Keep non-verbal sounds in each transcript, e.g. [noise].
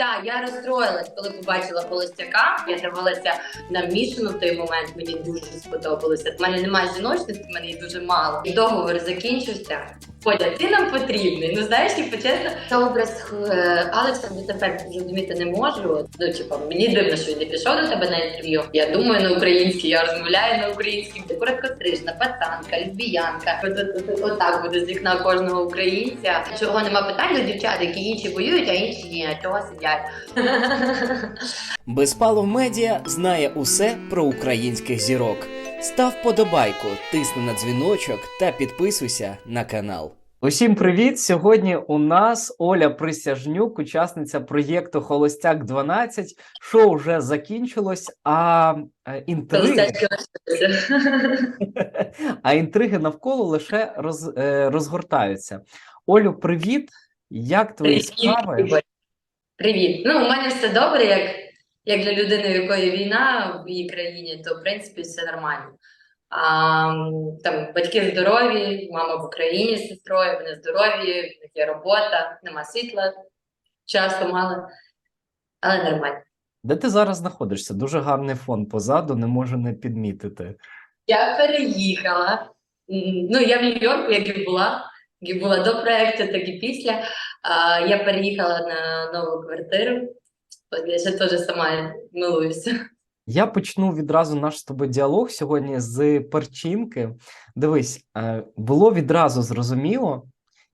Так, я розстроїлась, коли побачила холостяка. Я дивилася на Мішину в той момент. Мені дуже сподобалося. В мене немає жіночності, в мене її дуже мало. І договор закінчився. Коля, ти нам потрібний. Ну знаєш, типу, чесно, та образ е, Алекса дотепер зрозуміти не можу. Ну, типу, мені дивно, що він не пішов до тебе на інтерв'ю. Я думаю на українській, я розмовляю на українській. Ти короткострижна, пацанка, от, отак буде з вікна кожного українця. Чого нема питань до дівчат, які інші воюють, а інші ні. Чого сидять? Безпалов медіа знає усе про українських зірок. Став подобайку, тисни на дзвіночок та підписуйся на канал. Усім привіт! Сьогодні у нас Оля Присяжнюк, учасниця проєкту Холостяк 12. Шоу вже закінчилось, а е, інтриги, [laughs] а інтриги навколо лише роз, е, розгортаються. Олю, привіт! Як твої справи? Привіт. Ну, у мене все добре, як, як для людини, в якої війна в її країні, то в принципі все нормально. А, там батьки здорові, мама в Україні з сестрою, вони здорові, в них є робота, нема світла, часу мало, але нормально. Де ти зараз знаходишся? Дуже гарний фон позаду, не можу не підмітити. Я переїхала. Ну, я в Нью-Йорку, як і була, як і була до проекту, так і після. Я переїхала на нову квартиру. Я ще теж сама милуюся. Я почну відразу наш з тобою діалог сьогодні з перчинки. Дивись, е, було відразу зрозуміло,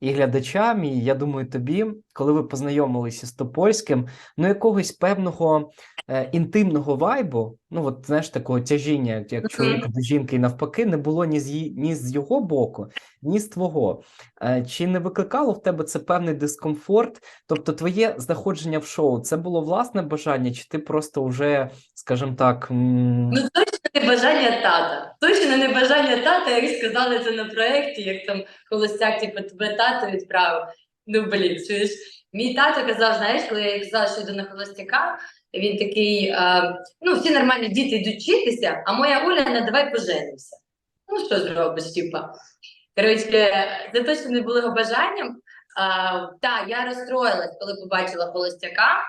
і глядачам, і я думаю, тобі, коли ви познайомилися з Топольським, ну якогось певного е, інтимного вайбу, ну от знаєш, такого тяжіння, як, чоловіка до жінки, і навпаки, не було ні з, ні з його боку, ні з твого. Е, чи не викликало в тебе це певний дискомфорт? Тобто, твоє знаходження в шоу це було власне бажання, чи ти просто вже, скажімо так, Ну, точно не бажання тата. Точно не бажання тата, як сказали це на проєкті, як там холостяк, типу, тебе тато відправив. Ну, блін, чуєш? Мій тато казав, знаєш, коли я казала, що йду на холостяка, він такий, е, ну, всі нормальні діти йдуть вчитися, а моя Оля, давай поженимося. Ну, що зробиш, типа? Коротше, це точно не було його бажанням. Так, я розстроїлась, коли побачила холостяка.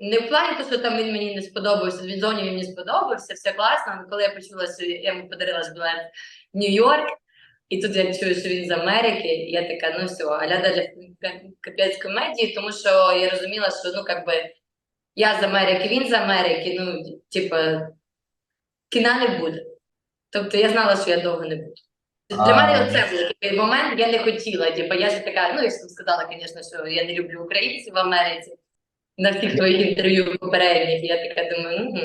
Не в плані, того, що там він мені не сподобався, він зовні мені сподобався, все класно. Але коли я почула, що я йому подарила білет в Нью-Йорк, і тут я чую, що він з Америки, і я така, ну все, аля даже капець комедії, тому що я розуміла, що ну как би я з Америки, він з Америки, ну, типа, кіна не буде. Тобто я знала, що я довго не буду. Для А. мене це був такий момент, я не хотіла. Типу, я ж така, ну я ж там сказала, звісно, що я не люблю українців в Америці. На всіх твоїх інтерв'ю попередніх, я така думаю, угу.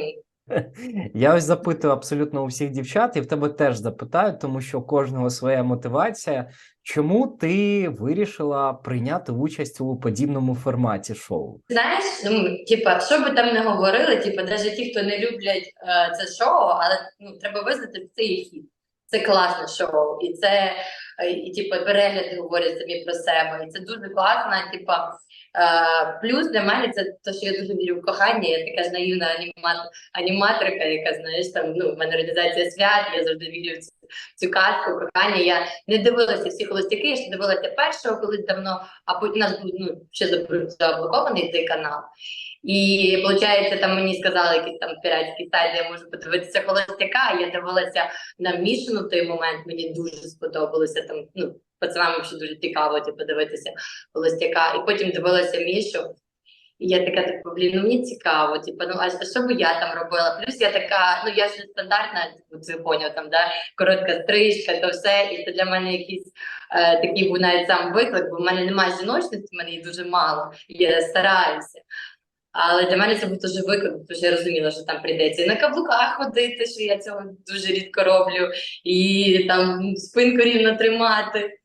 Я ось запитую абсолютно у всіх дівчат, і в тебе теж запитаю, тому що у кожного своя мотивація. Чому ти вирішила прийняти участь у подібному форматі шоу? Знаєш, ну, типа, що би там не говорили, типа, навіть ті, хто не люблять е, це шоу, але ну, треба визнати, що це є хід. Це класне шоу, і це е, і, типу, перегляди говорять самі про себе. І це дуже класно. Типа, плюс для мене це те, що я дуже вірю в кохання. Я така ж наївна анімат, аніматорка, яка знаєш, там ну, в мене організація свят, я завжди вірю в цю, цю казку, кохання. Я не дивилася всі холостяки, я ще дивилася першого колись давно, а потім нас був ну, ще заб- заблокований цей канал. І виходить, там мені сказали якийсь там піратський сайт, де я можу подивитися холостяка. Я дивилася на Мішину в той момент. Мені дуже сподобалося там. Ну пацанам ще дуже цікаво типу, дивитися холостяка. І потім дивилася Мішу. І я така, типу, блін, ну мені цікаво, типу, ну а що би я там робила? Плюс я така, ну я ж стандартна, типу, це поняв, там, да, коротка стрижка, то все. І це для мене якийсь е, такий був навіть сам виклик, бо в мене немає жіночності, в мене її дуже мало, і я стараюся. Але для мене це був дуже виклик, тому що я розуміла, що там прийдеться і на каблуках ходити, що я цього дуже рідко роблю, і там спинку рівно тримати.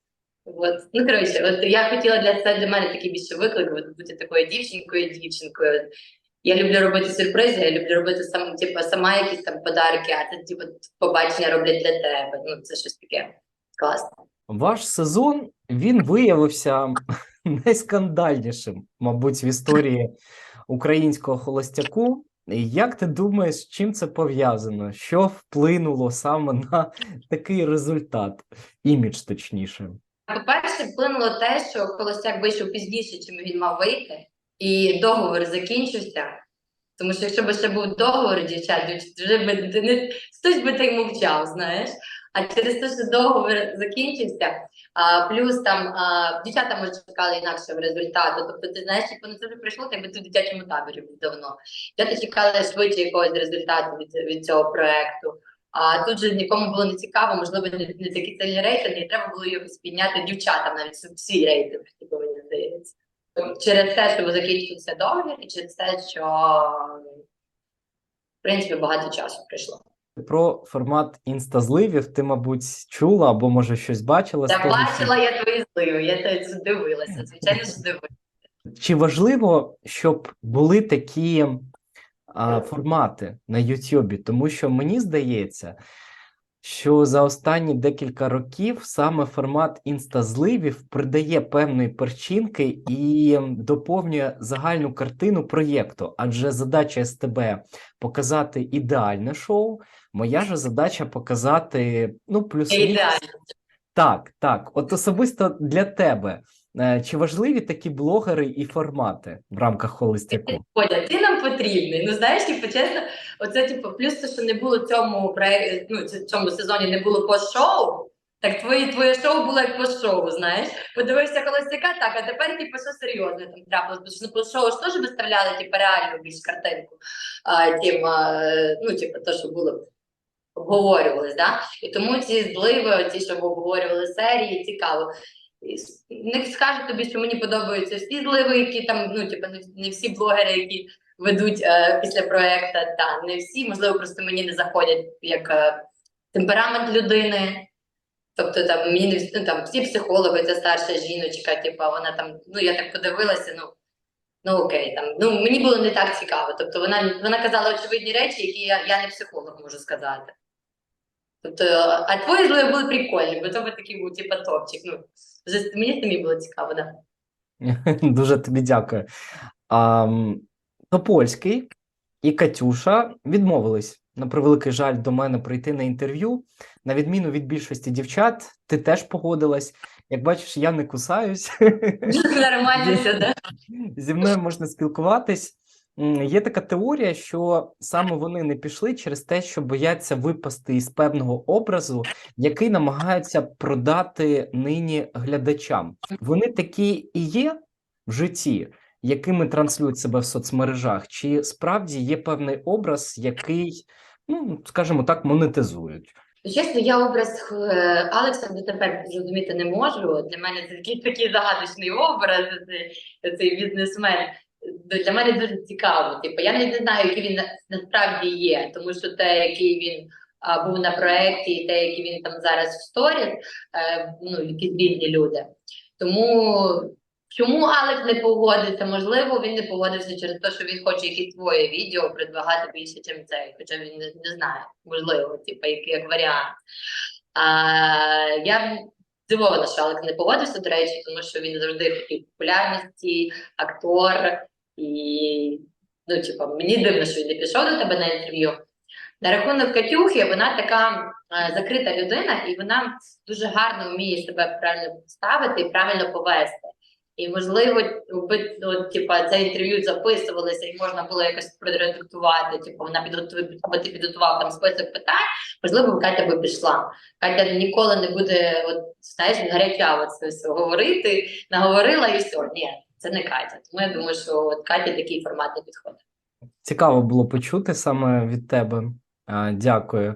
От. Ну, коротше, от я хотіла для це для мене такий більше виклик, бути такою дівчинкою, дівчинкою. Я люблю робити сюрпризи, я люблю робити сам, типу, сама якісь там подарки, а це типу, побачення роблять для тебе. Ну, це щось таке класне. Ваш сезон він виявився найскандальнішим, мабуть, в історії українського холостяку. Як ти думаєш, з чим це пов'язано? Що вплинуло саме на такий результат, імідж точніше? По-перше, вплинуло те, що холостяк вийшов пізніше, чим він мав вийти. і договор закінчився. Тому що якщо б ще був договор, дівчат, вже би не хтось би та мовчав, знаєш. А через те, що договор закінчився, а, плюс там а, дівчата може чекали інакшого результату. Тобто, ти знаєш, типу, ну це вже прийшло, ти би ти в дитячому таборі був давно. Дівчата чекали швидше якогось результату від, від цього проекту. А тут же нікому було не цікаво, можливо, не, не такі сильні рейтинги, і треба було якось підняти дівчатам навіть свій рейтинг, типу, мені здається. Через те, що закінчився договір, і через те, що в принципі багато часу прийшло. Про формат інстазливів ти, мабуть, чула або може щось бачила з Та того, що- бачила я твої зливи, я тебе здивилася. звичайно, здивилася. Чи важливо, щоб були такі а, формати на Ютубі? Тому що мені здається, що за останні декілька років саме формат інстазливів придає певної перчинки і доповнює загальну картину проєкту. Адже задача СТБ показати ідеальне шоу. Моя ж задача показати ну плюс так, так. От особисто для тебе. Е, Чи важливі такі блогери і формати в рамках холостяку? Бодя, ти нам потрібний. Ну знаєш, типу, чесно, оце типу, плюс те, що не було цьому ну, цьому сезоні не було пост-шоу. Так твоє твоє шоу було як пост-шоу, знаєш. Подивився холостяка, так, а тепер типу, що серйозне там трапилось. Тому що на пост-шоу ж теж виставляли типу, реальну більш картинку. А, тим, а, ну, типу, то, що було обговорювалось, да? І тому ці зливи, ті, що обговорювали серії, цікаво. Не скажу тобі, що мені подобаються всі зливи, які там, ну, типу, не, всі блогери, які ведуть е, після проекту, та не всі, можливо, просто мені не заходять як е, темперамент людини. Тобто там мені ну, там всі психологи, це старша жіночка, типу, вона там, ну я так подивилася, ну. Ну окей, там ну мені було не так цікаво. Тобто вона вона казала очевидні речі, які я, я не психолог можу сказати. Тобто, а твої зливи були прикольні, бо тебе такий був типу топчик. Ну вже мені самі було цікаво, да. [laughs] Дуже тобі дякую. А, Топольський і Катюша відмовились, на превеликий жаль, до мене прийти на інтерв'ю. На відміну від більшості дівчат, ти теж погодилась. Як бачиш, я не кусаюсь. [laughs] Нормально все, да? Зі мною можна спілкуватись. Є така теорія, що саме вони не пішли через те, що бояться випасти із певного образу, який намагаються продати нині глядачам. Вони такі і є в житті, якими транслюють себе в соцмережах, чи справді є певний образ, який, ну скажімо так, монетизують. Чесно, я образ е, Алекса дотепер зрозуміти не можу. Для мене це такий такий загадочний образ, цей бізнесмен. Для мене дуже цікаво. Типу, я не знаю, який він насправді є, тому що те, який він а, був на проєкті, і те, який він там зараз в сторіс, е, ну, якісь бідні люди. Тому чому Алекс не погодиться? Можливо, він не погодився через те, що він хоче якісь своє відео предлагати більше, ніж цей, хоча він не, не знає, можливо, типу, як, як варіант. А, я здивована, що Алекс не погодився, до речі, тому що він завжди хотів популярності, актор, і ну, типу, мені дивно, що він не пішов до тебе на інтерв'ю. На рахунок Катюхи, вона така е, закрита людина, і вона дуже гарно вміє себе правильно поставити і правильно повести. І можливо, якби от, типа, це інтерв'ю записувалося, і можна було якось продредактувати. Типу, вона підготувала, ти підготував там список питань, можливо, Катя би пішла. Катя ніколи не буде, от знаєш, все говорити, наговорила і все. Ні, це не Катя. Тому я думаю, що от Катя такий формат не підходить. Цікаво було почути саме від тебе. А, Дякую.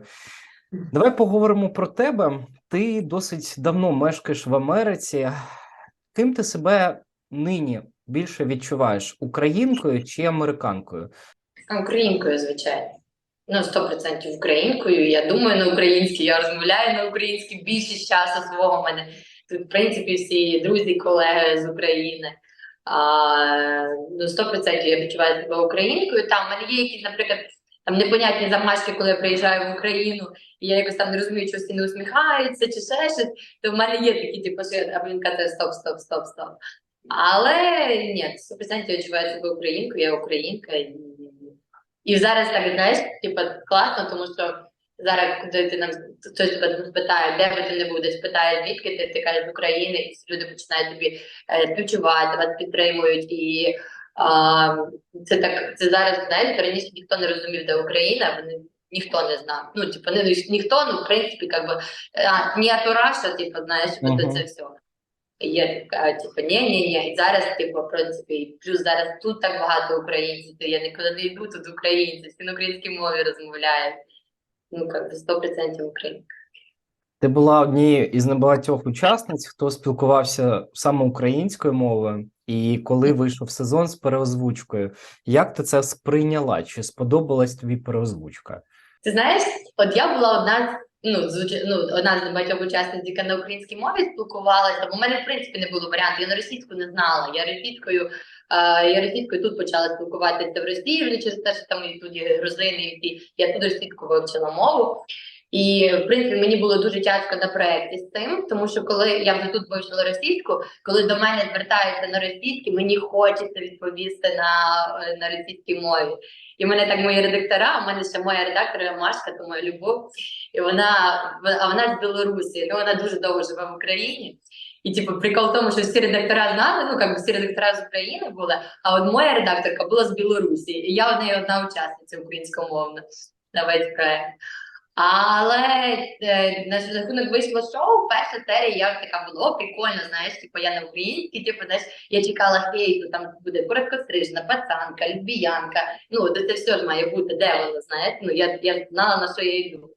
Давай поговоримо про тебе. Ти досить давно мешкаєш в Америці. Ким ти себе нині більше відчуваєш українкою чи американкою? Українкою, звичайно. Ну, 100% українкою. Я думаю на українській, я розмовляю на українській більшість часу свого мене. Тут, в принципі, всі друзі, колеги з України. А, ну, 100% я відчуваю себе українкою. Там в мене є якісь, наприклад, там непонятні замашки, коли я приїжджаю в Україну, і я якось там не розумію, що всі не усміхаються чи ще щось, то в мене є такі, типу, що я, він каже, стоп, стоп, стоп, стоп. Але ні, 100% я відчуваю себе українкою, я українка. І, і зараз так, знаєш, типу, класно, тому що зараз, коли ти нам хтось тебе спитає, де би ти не будеш, питає, звідки ти, ти кажеш з України, і люди починають тобі е, співчувати, вас підтримують і А, це так, це зараз знаєте, раніше ніхто не розумів, де Україна, вони ніхто не знав. Ну, типу, не ніхто, ну, в принципі, як би, а, ні, Раша, типу, знаєш, Мгм. mm це все. Я така, типу, ні, ні, ні. І зараз, типу, в принципі, плюс зараз тут так багато українців, я нікуди не йду, тут українці, всі на українській мові розмовляють. Ну, як би 100% українська. Ти була однією із небагатьох учасниць, хто спілкувався саме українською мовою, і коли вийшов сезон з переозвучкою, як ти це сприйняла? Чи сподобалась тобі переозвучка? Ти знаєш, от я була одна ну, з ну, одна з небагатьох учасниць, яка на українській мові спілкувалася, бо в мене в принципі не було варіанту. Я на російську не знала. Я російською, я російською тут почала спілкуватися в Росії вже через те, що там і тут є грузини, і. Я тут російську вивчила мову. І в принципі мені було дуже тяжко на проєкті з цим, тому що коли я вже тут вивчила російську, коли до мене звертаються на російській, мені хочеться відповісти на, на російській мові. І мене так мої редактора, у мене ще моя редакторка Машка, то моя любов, і вона, а вона з Білорусі, ну вона дуже довго живе в Україні. І типу, прикол в тому, що всі редактора знали, ну як би всі редактора з України були, а от моя редакторка була з Білорусі, і я в неї одна учасниця українськомовна на весь проект. Але е, на рахунок вийшло шоу, перша серія як така було прикольно, знаєш, типу я на українській, типу, знаєш, я чекала хейту, там буде короткострижна, пацанка, лесбіянка. Ну, це все ж має бути, де знаєш? Ну, я, я знала, на що я йду.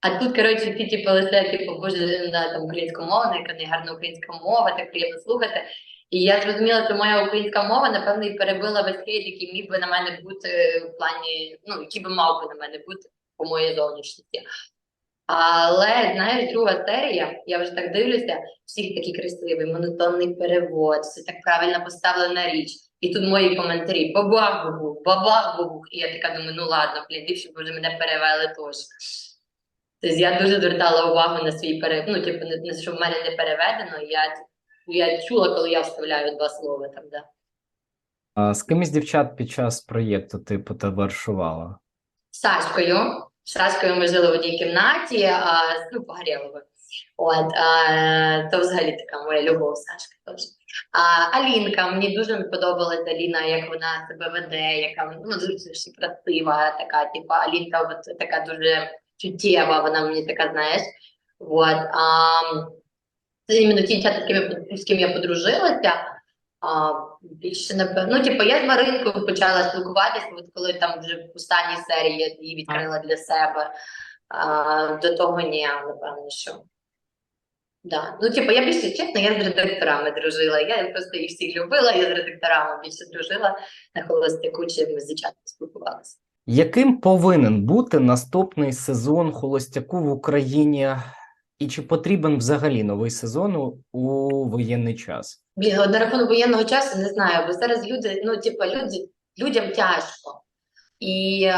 А тут, коротше, всі типу, лише, типу, боже, да, там українськомовна, яка не гарна українська мова, так приємно слухати. І я зрозуміла, що моя українська мова, напевно, і перебила весь хейт, який міг би на мене бути в плані, ну, який би мав би на мене бути по моїй зовнішності. Але знаєш, друга серія, я вже так дивлюся, всіх такий красивий, монотонний перевод, все так правильно поставлена річ. І тут мої коментарі: бабах бабух, бабах бабух. І я така думаю, ну ладно, блін, б вже мене перевели теж. Тобто я дуже звертала увагу на свій перевод, ну, типу, не, не що в мене не переведено, я, я чула, коли я вставляю два слова там, да. А з ким із дівчат під час проєкту ти потоваришувала? Сашкою. З Сашкою ми жили в одній кімнаті, а, ну, Погорєловою. От, а, то взагалі така моя любов Сашка теж. А, Алінка, мені дуже подобалася Аліна, як вона себе веде, яка ну, дуже красива, така, типу, Алінка от, така дуже чуттєва, вона мені така, знаєш. От, а, це іменно ті дівчата, з ким я, з ким я подружилася. А, більше напевно, ну, типу, я з Маринкою почала спілкуватися, от коли там вже в останній серії я її відкрила для себе. А, до того ні, напевно, що. Да. Ну, типу, я більше чесно, я з редакторами дружила. Я просто їх всіх любила, я з редакторами більше дружила на холостяку, чим з дівчатами спілкувалася. Яким повинен бути наступний сезон холостяку в Україні? І чи потрібен взагалі новий сезон у- воєнний час? От на рахунок воєнного часу не знаю, бо зараз люди, ну, типу, люди, людям тяжко. І е,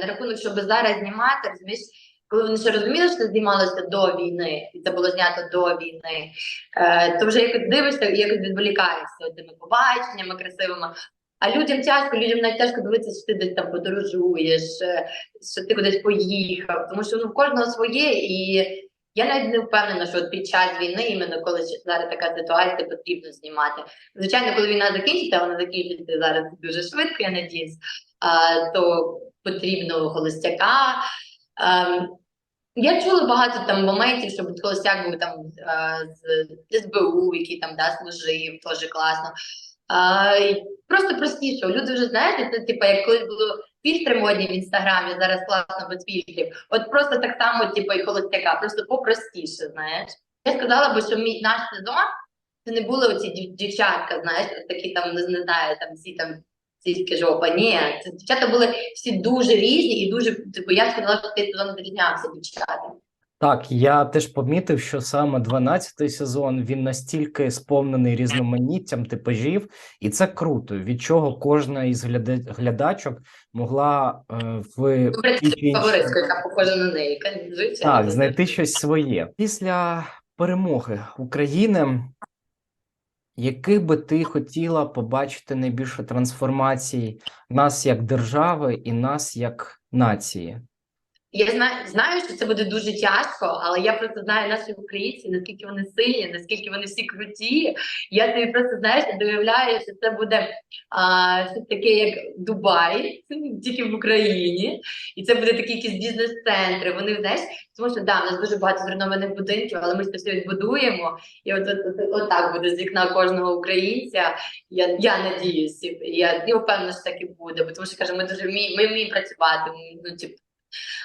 на рахунок, щоб зараз знімати, розумієш, коли вони ще розуміли, що це знімалося до війни, і це було знято до війни, е, то вже якось дивишся і якось відволікаєшся тими побаченнями красивими. А людям тяжко, людям навіть тяжко дивитися, що ти десь там подорожуєш, е, що ти кудись поїхав, тому що ну, в кожного своє, і я навіть не впевнена, що під час війни, іменно коли зараз така ситуація, потрібно знімати. Звичайно, коли війна закінчиться, вона закінчиться зараз дуже швидко, я надіюсь, то потрібно холостяка. Ем, я чула багато там моментів, щоб холостяк був там е, з СБУ, який там да, служив, теж класно. А, просто простіше. Люди вже знаєте, це типу, як колись було фільтри модні в інстаграмі, зараз класно без фільтрів. От просто так само, типу, і холостяка, просто попростіше, знаєш. Я сказала би, що мій наш сезон це не були оці дів- дівчатка, знаєш, такі там, не, не знаю, там всі там сільські жопа. Ні, це дівчата були всі дуже різні і дуже, типу, я сказала, що цей сезон відрізнявся дівчатами. Так, я теж помітив, що саме 12-й сезон він настільки сповнений різноманіттям типажів, і це круто, від чого кожна із глядачок могла е, в фаворитська, яка похожа на неї. Так, знайти щось своє. Після перемоги України, яких би ти хотіла побачити найбільше трансформацій нас як держави і нас як нації? Я знаю, що це буде дуже тяжко, але я просто знаю наших українців, наскільки вони сильні, наскільки вони всі круті. Я тобі просто знаєш, уявляю, що це буде а, щось таке, як Дубай, [laughs] тільки в Україні, і це буде такі якісь бізнес-центри. Вони знаєш, тому що да, в нас дуже багато зруйнованих будинків, але ми це все відбудуємо. І от, от, от, от так буде з вікна кожного українця. Я, я надіюсь, і я, я впевнена, що так і буде, бо тому що каже, ми дуже вміємо, ми вміємо працювати. Ну, типу,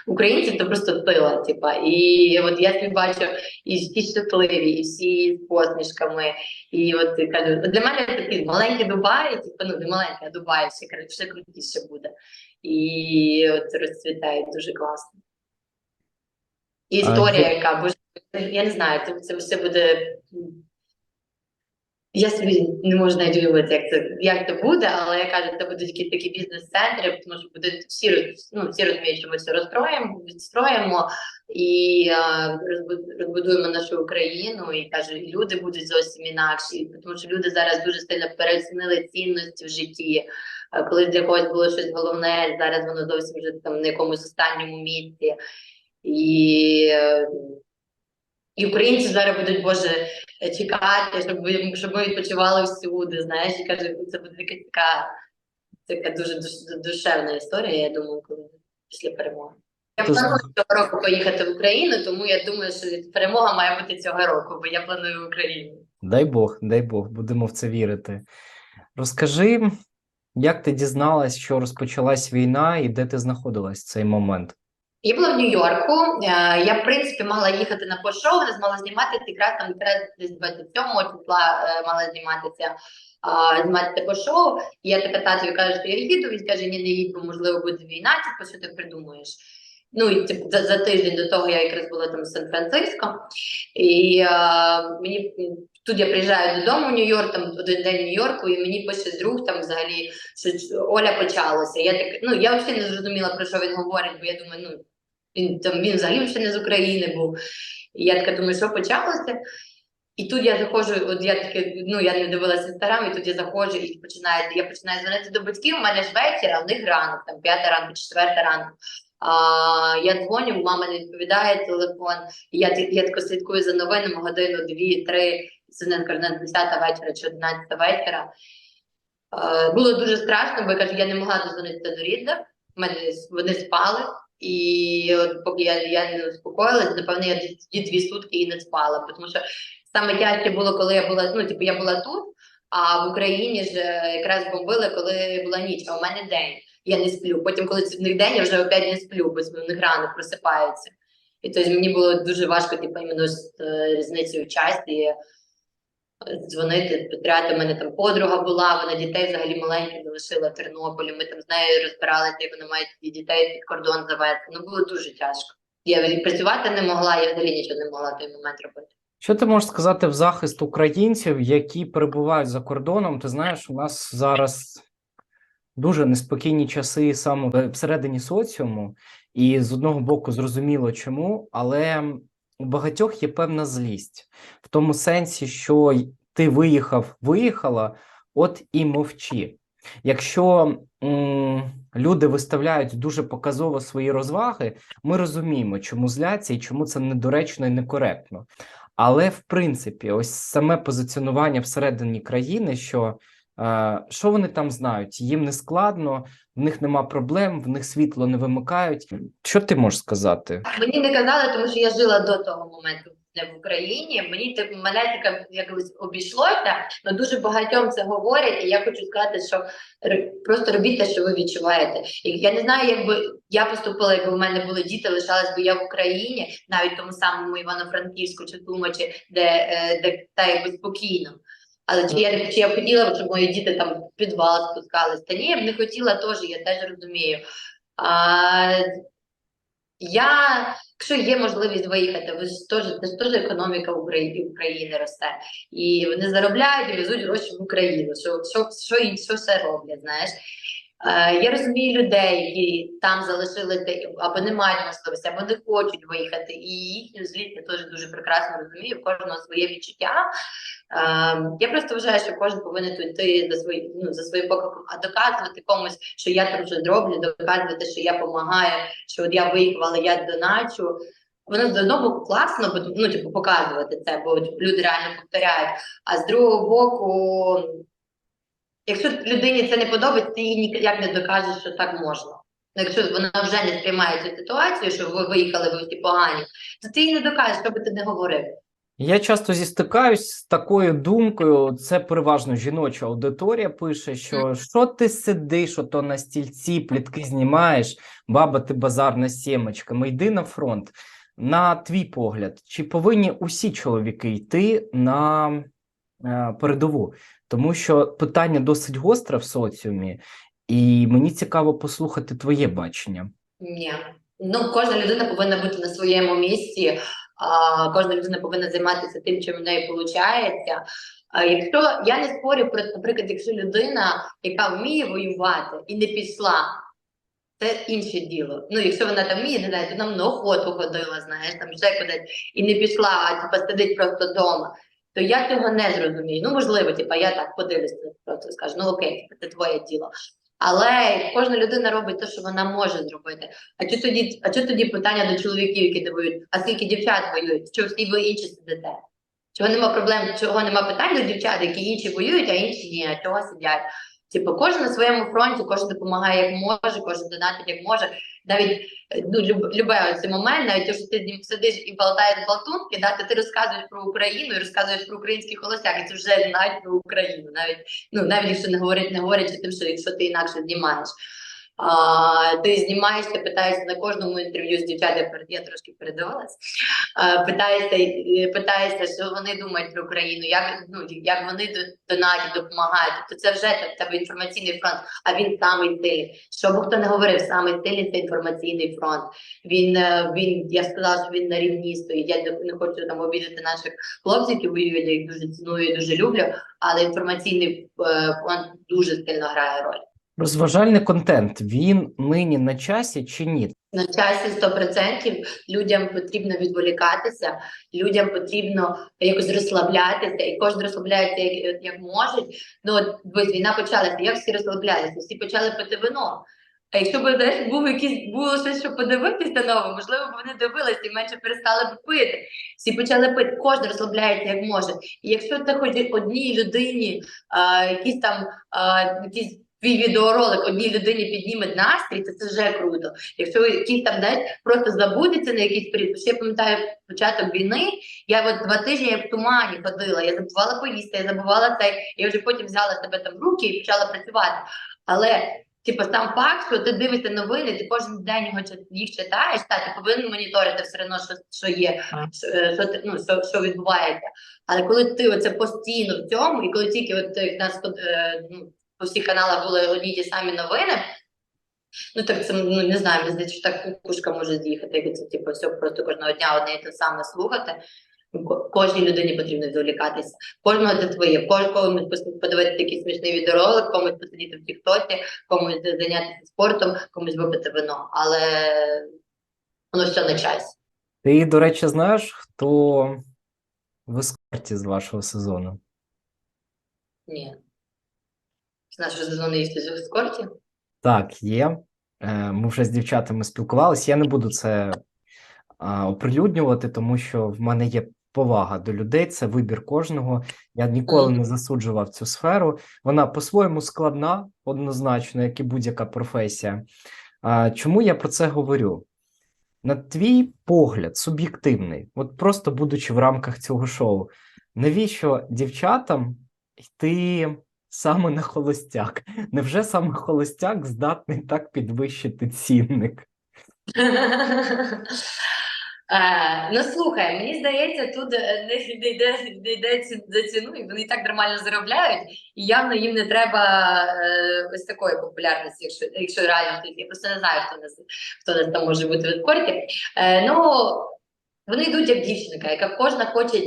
Українці це просто сила, типа, і от я собі бачу і всі щасливі, і всі з посмішками. І от кажу, для мене такий маленький Дубай, типу, ну не маленький, а Дубай ще кажуть, ще крутіше буде. І от розцвітає дуже класно. І А, історія, яка боже, я не знаю, це все буде. Я собі не можу навіть уявити, як це, як це буде, але я кажу, це будуть такі, такі бізнес-центри, тому що будуть всі, ну, всі розуміють, що ми все розстроїмо, відстроїмо і е, розбудуємо нашу Україну. І каже, і люди будуть зовсім інакші, тому що люди зараз дуже сильно переоцінили цінності в житті. Е, Коли для когось було щось головне, зараз воно зовсім вже там на якомусь останньому місці. І, е, і українці зараз будуть, Боже, чекати, щоб, ви- щоб ми відпочивали всюди, знаєш, і каже, це буде така, така, така дуже душевна історія, я думаю, коли після перемоги. Я планую цього року поїхати в Україну, тому я думаю, що перемога має бути цього року, бо я планую в Україну. Дай Бог, дай Бог, будемо в це вірити. Розкажи, як ти дізналась, що розпочалась війна і де ти знаходилась в цей момент? Я була в Нью-Йорку. е, Я, в принципі, мала їхати на пошоу, не змогла знімати якраз там якраз десь 27 числа е, мала зніматися. Знімати по шоу, і я така татові кажу, що я їду, він каже, ні, не бо можливо буде війна, типу, що ти придумуєш. Ну, і типу, за, за тиждень до того я якраз була там в Сан-Франциско, і е, мені тут я приїжджаю додому в Нью-Йорк, там один день в Нью-Йорку, і мені пише друг там взагалі, що Оля почалося. Я так, ну я взагалі не зрозуміла, про що він говорить, бо я думаю, ну він там він взагалі ще не з України був. І я така думаю, що почалося. І тут я заходжу, от я таке, ну я не дивилася інстаграм, і тут я заходжу і починаю, я починаю дзвонити до батьків. У мене ж вечір, а в них ранок, там п'ята ранку, четверта ранку. А, я дзвоню, мама не відповідає телефон. І я, я тако слідкую за новинами годину, дві, три, синен каже, на 10 вечора чи 11 вечора. А, було дуже страшно, бо я кажу, я не могла дозвонитися до рідних, мене вони спали. І от поки я, я не успокоїлась, напевно, я ті дві сутки і не спала. Тому що саме тяжче було, коли я була, ну, типу, я була тут, а в Україні ж е, якраз бомбили, коли була ніч, а у мене день. Я не сплю. Потім, коли це них день, я вже опять не сплю, бо в них рано просипаються. І тобто мені було дуже важко, типу, іменно з е, різницею е, дзвонити, підряти. У мене там подруга була, вона дітей взагалі маленьких залишила в Тернополі. Ми там з нею розбиралися, як вона має дітей під кордон завести. Ну було дуже тяжко. Я працювати не могла, я взагалі нічого не могла в той момент робити. Що ти можеш сказати в захист українців, які перебувають за кордоном? Ти знаєш, у нас зараз дуже неспокійні часи саме всередині соціуму, і з одного боку зрозуміло чому, але у багатьох є певна злість в тому сенсі, що ти виїхав, виїхала, от і мовчи. Якщо м, люди виставляють дуже показово свої розваги, ми розуміємо, чому зляться і чому це недоречно і некоректно. Але в принципі, ось саме позиціонування всередині країни, що що вони там знають, їм не складно, в них нема проблем, в них світло не вимикають. Що ти можеш сказати? Мені не казали, тому що я жила до того моменту в Україні. Мені типу, мене таке якось обійшлося, але дуже багатьом це говорять, і я хочу сказати, що просто робіть те, що ви відчуваєте. І я не знаю, якби я поступила, якби в мене були діти, лишалась би я в Україні, навіть тому самому Івано-Франківську чи Тумачі, де, е, де та якби спокійно. Але чи я, чи я б хотіла, щоб мої діти там в підвал спускались? Та ні, я б не хотіла теж, я теж розумію. А, я, якщо є можливість виїхати, ви ж теж це ж теж економіка України, України росте, і вони заробляють і везуть гроші в Україну. Що що, що, що все роблять, знаєш? Е, я розумію людей, які там залишилися або не мають можливості, або не хочуть виїхати, і їхню злість я теж дуже прекрасно розумію, кожного своє відчуття. Е, я просто вважаю, що кожен повинен йти за свої, ну, за своїм покликом, а доказувати комусь, що я там вже зроблю, доказувати, що я допомагаю, що от я виїхала, я доначу. Воно з одного боку класно, бо ну, типу, показувати це, бо люди реально повторяють. А з другого боку, якщо людині це не подобається, ти їй ніяк не докажеш, що так можна. Ну, якщо вона вже не сприймає цю ситуацію, що ви виїхали, ви всі погані, то ти їй не докажеш, що би ти не говорив. Я часто зістикаюсь з такою думкою. Це переважно жіноча аудиторія пише, що що ти сидиш, ото на стільці, плітки знімаєш, баба, ти базарна сімочка, йди на фронт. На твій погляд, чи повинні усі чоловіки йти на е, передову? Тому що питання досить гостре в соціумі, і мені цікаво послухати твоє бачення. Ні. Ну, кожна людина повинна бути на своєму місці, а, кожна людина повинна займатися тим, чим в неї виходить. Якщо я не спорю про, наприклад, якщо людина, яка вміє воювати і не пішла, це інше діло. Ну, якщо вона там вміє, не знаю, то нам на охоту ходила, знаєш, там ще кудись і не пішла, а типа сидить просто вдома. То я цього не зрозумію. Ну, можливо, типа я так подивлюся, просто скажу, ну окей, це твоє діло. Але кожна людина робить те, що вона може зробити. А чи тоді, а чи тоді питання до чоловіків, які воюють? А скільки дівчат воюють? Що всі ви інші сидите? Чого нема проблем, чого нема питань до дівчат, які інші воюють, а інші ні, а чого сидять? Типу, кожен на своєму фронті, кожен допомагає як може, кожен донатить як може. Навіть ну, люб, любе цей момент, навіть якщо ти сидиш і болтаєш болтунки, да, то ти розказуєш про Україну і розказуєш про український холостяк, і це вже знають про Україну. Навіть ну навіть якщо не говорить, не говорячи тим, що якщо ти інакше знімаєш. А, ти знімаєшся, питаєшся на кожному інтерв'ю з дівчат, я, трошки передавалась, питаєшся, е, питаєшся, що вони думають про Україну, як, ну, як вони донатять, допомагають. Тобто це вже в тебе інформаційний фронт, а він самий сильний. Що б хто не говорив, самий сильний це інформаційний фронт. Він, е, він, я сказала, що він на рівні стоїть. Я не хочу там обідати наших хлопців, які воюють, я їх дуже ціную і дуже люблю, але інформаційний е, фронт дуже сильно грає роль. Розважальний контент він нині на часі чи ні? На часі 100% людям потрібно відволікатися, людям потрібно якось розслаблятися, і кожен розслабляється як, як може. Ну от війна почалася. Як всі розслаблялися? Всі почали пити вино. А якщо б знаєш, був якийсь було щось, щоб подивитися нове, можливо, б вони дивилися і менше перестали б пити. Всі почали пити, кожен розслабляється як може. І якщо це хоч одній людині, а, якісь там а, якісь твій відеоролик одній людині підніме настрій, то це вже круто. Якщо якісь там десь просто забудеться на якийсь період, ще я пам'ятаю початок війни, я от два тижні я в тумані ходила, я забувала поїсти, я забувала це, я вже потім взяла себе там в руки і почала працювати. Але Типу, сам факт, що ти дивишся новини, ти кожен день його їх читаєш, та ти повинен моніторити все одно, що що є, що, що, ну, що, що відбувається. Але коли ти оце постійно в цьому, і коли тільки от в нас ну, по всіх каналах були одні ті самі новини. Ну так це ну не знаю, мені здається, що так кукушка може з'їхати, як це типу, все просто кожного дня одне і те саме слухати. Кожній людині потрібно відволікатися. Кожного це твоє, комусь подивитися якийсь смішний відеоролик, комусь посидіти в тіктоці, комусь зайнятися спортом, комусь випити вино. Але воно все на часі. Ти, до речі, знаєш, хто в ескорті з вашого сезону? Ні. З нашого сезону в ескорті? Так, є. Е, ми вже з дівчатами спілкувалися. Я не буду це оприлюднювати, тому що в мене є повага до людей, це вибір кожного. Я ніколи не засуджував цю сферу. Вона по-своєму складна, однозначно, як і будь-яка професія. Чому я про це говорю? На твій погляд, суб'єктивний, от просто будучи в рамках цього шоу, навіщо дівчатам йти саме на холостяк? Невже саме холостяк здатний так підвищити цінник? Е, ну слухай, мені здається, тут е, не, йде не йде за ціну, і вони так нормально заробляють, і явно їм не треба е, ось такої популярності, якщо якщо реально. Я просто не знаю, хто нас хто нас там може бути в. Е, Ну Вони йдуть як дівчинка, яка кожна хоче,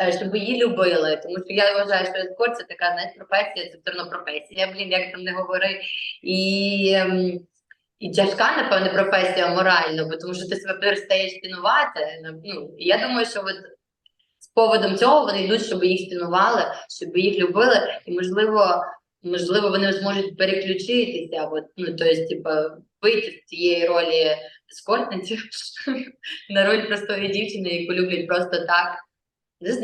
е, щоб її любили. Тому що я вважаю, що ескорт це така знаєш, професія, це все одно професія, блін, як там не говори. І, ем, і тяжка, напевне, професія морально, бо тому що ти себе перестаєш цінувати. Ну, я думаю, що от з поводом цього вони йдуть, щоб їх цінували, щоб їх любили, і можливо, можливо, вони зможуть переключитися, от, ну, тобто, типа, вийти з цієї ролі ескортниці [laughs] на роль простої дівчини, яку люблять просто так.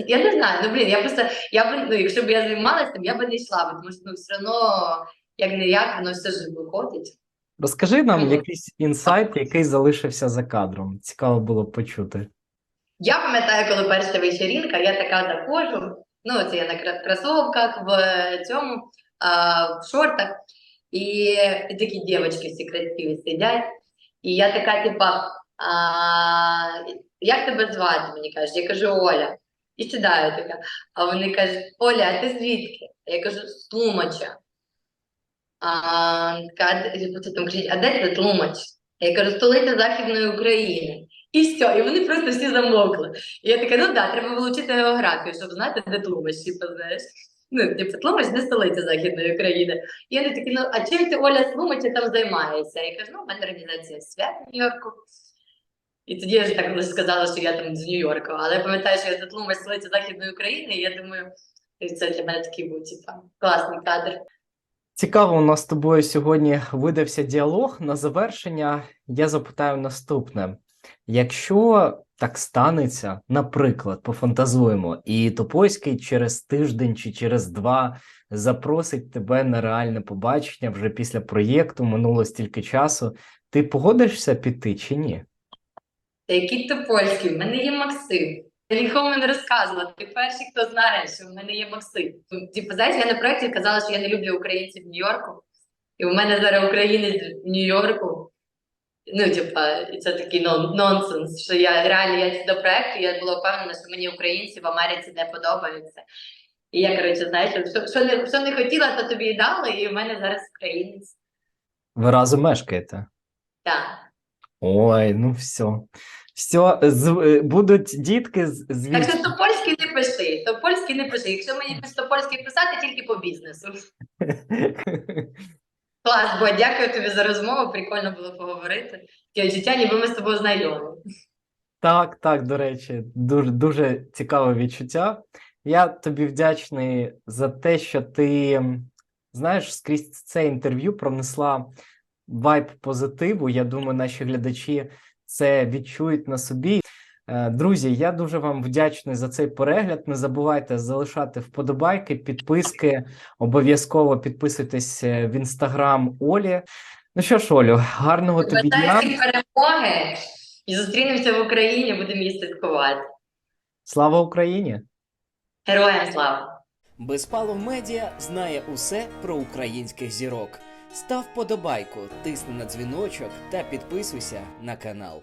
Я не знаю, ну блін, я просто, я б, ну, якщо б я займалася цим, я б не йшла, тому що ну, все одно, як не як, воно все ж виходить. Розкажи нам якийсь інсайт, який залишився за кадром. Цікаво було б почути. Я пам'ятаю, коли перша вечеринка, я така заходжу. Ну, це я на кросовках, в цьому, в шортах, і, і такі дівчатки всі красиві сидять. І я така, типа, а, як тебе звати? Мені кажуть, я кажу Оля. І сідаю така. А вони кажуть, Оля, а ти звідки? Я кажу, з Тлумача. А, «А де- і потім кричать, а де це Тлумач? Я кажу, столиця Західної України. І все, і вони просто всі замовкли. І я така, ну да, треба вивчити географію, щоб знати, де Тлумач, типу, знаєш. Ну, типу, Тлумач не столиця Західної України. І вони такі, ну, а чим ти Оля Тлумача там займаєшся? Я кажу, ну, у мене організація свят в Нью-Йорку. І тоді я ж так сказала, що я там з Нью-Йорку. Але я пам'ятаю, що я за Тлумач столиця Західної України, і я думаю, це для мене такий був, типу, класний кадр. Цікаво, у нас з тобою сьогодні видався діалог. На завершення я запитаю наступне: якщо так станеться, наприклад, пофантазуємо, і Топольський через тиждень чи через два запросить тебе на реальне побачення вже після проєкту, минуло стільки часу. Ти погодишся піти чи ні? Та який то польський, в мене є Максим. Нікому не розказувала. Ти перший, хто знає, що в мене є Максим. Типу, знаєш, я на проєкті казала, що я не люблю українців в Нью-Йорку. І у мене зараз українець в Нью-Йорку. Ну, типа, і це такий нон- нонсенс, що я реально я до проєкту, я була впевнена, що мені українці в Америці не подобаються. І я, коротше, знаєш, що, що, не, що не хотіла, то тобі і дали, і в мене зараз українець. Ви разом мешкаєте? Так. Ой, ну все. Все, з, будуть дітки з, з Так що то польський не пиши, то польський не пиши. Якщо мені то польський писати, тільки по бізнесу. [laughs] Клас, бо дякую тобі за розмову. Прикольно було поговорити. Таке відчуття, ніби ми з тобою знайомі. Так, так, до речі, дуже, дуже цікаве відчуття. Я тобі вдячний за те, що ти, знаєш, скрізь це інтерв'ю пронесла вайб позитиву. Я думаю, наші глядачі це відчують на собі. Е, Друзі, я дуже вам вдячний за цей перегляд. Не забувайте залишати вподобайки, підписки. Обов'язково підписуйтесь е, в інстаграм Олі. Ну що ж, Олю, гарного тобі дня. Перемоги і зустрінемося в Україні, будемо її святкувати. Слава Україні! Героям слава! Безпалов медіа знає усе про українських зірок. Став подобайку, тисни на дзвіночок та підписуйся на канал.